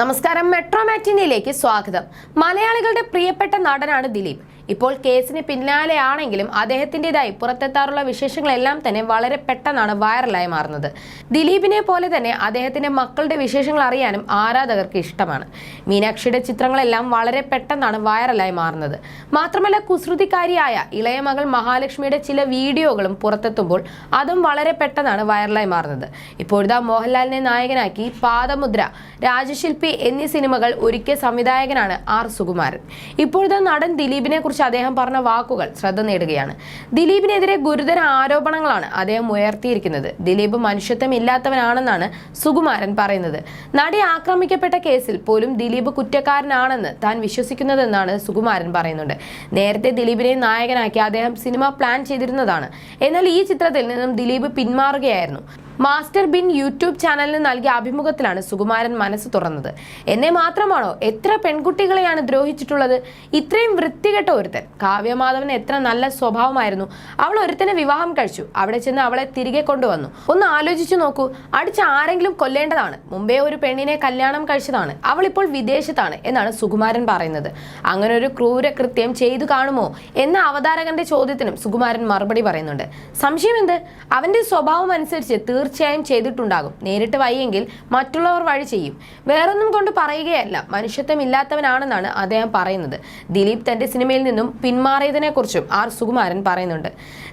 നമസ്കാരം. മെട്രോ മാറ്റിനിയിലേക്ക് സ്വാഗതം. മലയാളികളുടെ പ്രിയപ്പെട്ട നടനാണ് ദിലീപ്. ഇപ്പോൾ കേസിന് പിന്നാലെയാണെങ്കിലും അദ്ദേഹത്തിന്റെതായി പുറത്തെത്താറുള്ള വിശേഷങ്ങളെല്ലാം തന്നെ വളരെ പെട്ടെന്നാണ് വൈറലായി മാറുന്നത്. ദിലീപിനെ പോലെ തന്നെ അദ്ദേഹത്തിന്റെ മക്കളുടെ വിശേഷങ്ങൾ അറിയാനും ആരാധകർക്ക് ഇഷ്ടമാണ്. മീനാക്ഷിയുടെ ചിത്രങ്ങളെല്ലാം വളരെ പെട്ടെന്നാണ് വൈറലായി മാറുന്നത്. മാത്രമല്ല കുസൃതിക്കാരിയായ ഇളയ മകൾ മഹാലക്ഷ്മിയുടെ ചില വീഡിയോകളും പുറത്തെത്തുമ്പോൾ അതും വളരെ പെട്ടെന്നാണ് വൈറലായി മാറുന്നത്. ഇപ്പോഴിതാ മോഹൻലാലിനെ നായകനാക്കി പാദമുദ്ര രാജശില്പി എന്നീ സിനിമകൾ ഒരുക്കിയ സംവിധായകനാണ് ആർ സുകുമാരൻ. ഇപ്പോഴത്തെ നടൻ ദിലീപിനെ കുറിച്ച് അദ്ദേഹം പറഞ്ഞ വാക്കുകൾ ശ്രദ്ധ നേടുകയാണ്. ദിലീപിനെതിരെ ഗുരുതര ആരോപണങ്ങളാണ് അദ്ദേഹം ഉയർത്തിയിരിക്കുന്നത്. ദിലീപ് മനുഷ്യത്വം ഇല്ലാത്തവനാണെന്നാണ് സുകുമാരൻ പറയുന്നത്. നടി ആക്രമിക്കപ്പെട്ട കേസിൽ പോലും ദിലീപ് കുറ്റക്കാരനാണെന്ന് താൻ വിശ്വസിക്കുന്നതെന്നാണ് സുകുമാരൻ പറയുന്നുണ്ട്. നേരത്തെ ദിലീപിനെ നായകനാക്കി അദ്ദേഹം സിനിമ പ്ലാൻ ചെയ്തിരുന്നതാണ്. എന്നാൽ ഈ ചിത്രത്തിൽ നിന്നും ദിലീപ് പിന്മാറുകയായിരുന്നു. മാസ്റ്റർ ബിൻ യൂട്യൂബ് ചാനലിന് നൽകിയ അഭിമുഖത്തിലാണ് സുകുമാരൻ മനസ്സ് തുറന്നത്. എന്നെ മാത്രമാണോ എത്ര പെൺകുട്ടികളെയാണ് ദ്രോഹിച്ചിട്ടുള്ളത്? ഇത്രയും വൃത്തികെട്ട ഒരുത്തൻ. കാവ്യമാധവന് എത്ര നല്ല സ്വഭാവമായിരുന്നു. അവൾ ഒരുത്തനെ വിവാഹം കഴിച്ചു. അവിടെ ചെന്ന് അവളെ തിരികെ കൊണ്ടുവന്നു. ഒന്ന് ആലോചിച്ചു നോക്കൂ. അടിച്ച് ആരെങ്കിലും കൊല്ലേണ്ടതാണ്. മുമ്പേ ഒരു പെണ്ണിനെ കല്യാണം കഴിച്ചതാണ്. അവൾ ഇപ്പോൾ വിദേശത്താണ് എന്നാണ് സുകുമാരൻ പറയുന്നത്. അങ്ങനെ ഒരു ക്രൂര കൃത്യം ചെയ്തു കാണുമോ എന്ന അവതാരകന്റെ ചോദ്യത്തിനും സുകുമാരൻ മറുപടി പറയുന്നുണ്ട്. സംശയം എന്ത്? അവന്റെ സ്വഭാവം അനുസരിച്ച് തീർച്ചയായും ചെയ്തിട്ടുണ്ടാകും. നേരിട്ട് വയ്യെങ്കിൽ മറ്റുള്ളവർ വഴി ചെയ്യും. വേറൊന്നും കൊണ്ട് പറയുകയല്ല. മനുഷ്യത്വം ഇല്ലാത്തവനാണെന്നാണ് അദ്ദേഹം പറയുന്നത്. ദിലീപ് തന്റെ സിനിമയിൽ നിന്നും പിന്മാറിയതിനെ കുറിച്ചും ആർ സുകുമാരൻ പറയുന്നുണ്ട്.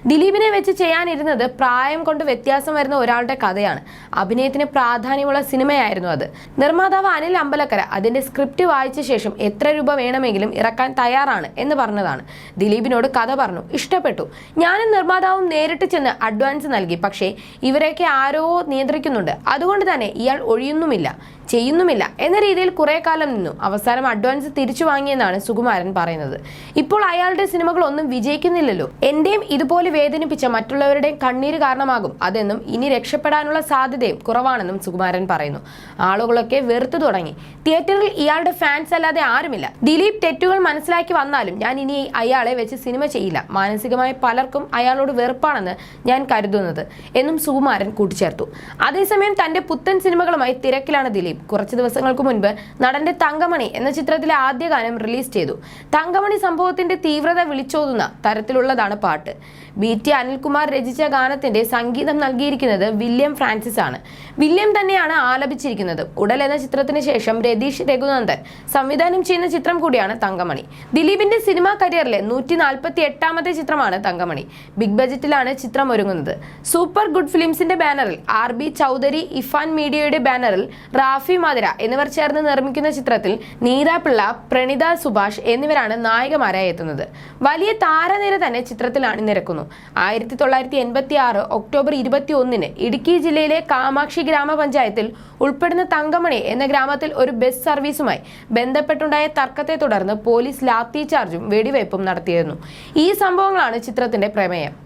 ദിലീപിനെ വെച്ച് ചെയ്യാനിരുന്നത് പ്രായം കൊണ്ട് വ്യത്യാസം വരുന്ന ഒരാളുടെ കഥയാണ്. അഭിനയത്തിന് പ്രാധാന്യമുള്ള സിനിമയായിരുന്നു അത്. നിർമ്മാതാവ് അനിൽ അമ്പലക്കര അതിന്റെ സ്ക്രിപ്റ്റ് വായിച്ച ശേഷം എത്ര രൂപ വേണമെങ്കിലും ഇറക്കാൻ തയ്യാറാണ് എന്ന് പറഞ്ഞതാണ്. ദിലീപിനോട് കഥ പറഞ്ഞു. ഇഷ്ടപ്പെട്ടു. ഞാനും നിർമ്മാതാവും നേരിട്ട് ചെന്ന് അഡ്വാൻസ് നൽകി. പക്ഷേ ഇവരെയൊക്കെ ആരോ നിയന്ത്രിക്കുന്നുണ്ട്. അതുകൊണ്ട് തന്നെ ഇയാൾ ഒഴിയുന്നുമില്ല. ചെയ്യുന്നുമില്ല എന്ന രീതിയിൽ കുറെ കാലം നിന്നു. അവസാനം അഡ്വാൻസ് തിരിച്ചു വാങ്ങിയെന്നാണ് സുകുമാരൻ പറയുന്നത്. ഇപ്പോൾ അയാളുടെ സിനിമകൾ ഒന്നും വിജയിക്കുന്നില്ലല്ലോ. എന്റെയും ഇതുപോലെ വേദനിപ്പിച്ച മറ്റുള്ളവരുടെയും കണ്ണീര് കാരണമാകും. അതെന്നും ഇനി രക്ഷപ്പെടാനുള്ള സാധ്യതയും കുറവാണെന്നും സുകുമാരൻ പറയുന്നു. ആളുകളൊക്കെ വെറുത്തു തുടങ്ങി. തിയേറ്ററിൽ ഇയാളുടെ ഫാൻസ് അല്ലാതെ ആരുമില്ല. ദിലീപ് തെറ്റുകൾ മനസ്സിലാക്കി വന്നാലും ഞാൻ ഇനി അയാളെ വെച്ച് സിനിമ ചെയ്യില്ല. മാനസികമായി പലർക്കും അയാളോട് വെറുപ്പാണെന്ന് ഞാൻ കരുതുന്നത് എന്നും സുകുമാരൻ കൂട്ടിച്ചേർത്തു. അതേസമയം തന്റെ പുത്തൻ സിനിമകളുമായി തിരക്കിലാണ് ദിലീപ്. കുറച്ച് ദിവസങ്ങൾക്ക് മുൻപ് നടന്റെ തങ്കമണി എന്ന ചിത്രത്തിലെ ആദ്യ ഗാനം റിലീസ് ചെയ്തു. തങ്കമണി സംഭവത്തിന്റെ തീവ്രത വിളിച്ചോതുന്ന തരത്തിലുള്ളതാണ് പാട്ട്. ബി. ടി. അനിൽകുമാർ രചിച്ച ഗാനത്തിന്റെ സംഗീതം നൽകിയിരിക്കുന്നത് വില്യം ഫ്രാൻസിസ് ആണ്. വില്യം തന്നെയാണ് ആലപിച്ചിരിക്കുന്നത്. ഉടൽ എന്ന ചിത്രത്തിന് ശേഷം രതീഷ് രഘുനന്ദൻ സംവിധാനം ചെയ്യുന്ന ചിത്രം കൂടിയാണ് തങ്കമണി. ദിലീപിന്റെ സിനിമാ കരിയറിലെ നൂറ്റി നാൽപ്പത്തി എട്ടാമത്തെ ചിത്രമാണ് തങ്കമണി. ബിഗ് ബജറ്റിലാണ് ചിത്രം ഒരുങ്ങുന്നത്. സൂപ്പർ ഗുഡ് ഫിലിംസിന്റെ ബാനറിൽ ആർ ബി ചൗധരി ഇഫാൻ മീഡിയയുടെ ബാനറിൽ റാഫി മധുര എന്നിവർ ചേർന്ന് നിർമ്മിക്കുന്ന ചിത്രത്തിൽ നീത പിള്ള പ്രണിത സുഭാഷ് എന്നിവരാണ് നായികമാരായി എത്തുന്നത്. വലിയ താരനിര തന്നെ ചിത്രത്തിൽ അണിനിരക്കുന്നു ആയിരത്തി തൊള്ളായിരത്തി എൺപത്തി ആറ് ഒക്ടോബർ ഇരുപത്തി ഒന്നിന് ഇടുക്കി ജില്ലയിലെ കാമാക്ഷി ഗ്രാമപഞ്ചായത്തിൽ ഉൾപ്പെടുന്ന തങ്കമണി എന്ന ഗ്രാമത്തിൽ ഒരു ബസ് സർവീസുമായി ബന്ധപ്പെട്ടുണ്ടായ തർക്കത്തെ തുടർന്ന് പോലീസ് ലാത്തി ചാർജും വെടിവയ്പും നടത്തിയിരുന്നു. ഈ സംഭവങ്ങളാണ് ചിത്രത്തിന്റെ പ്രമേയം.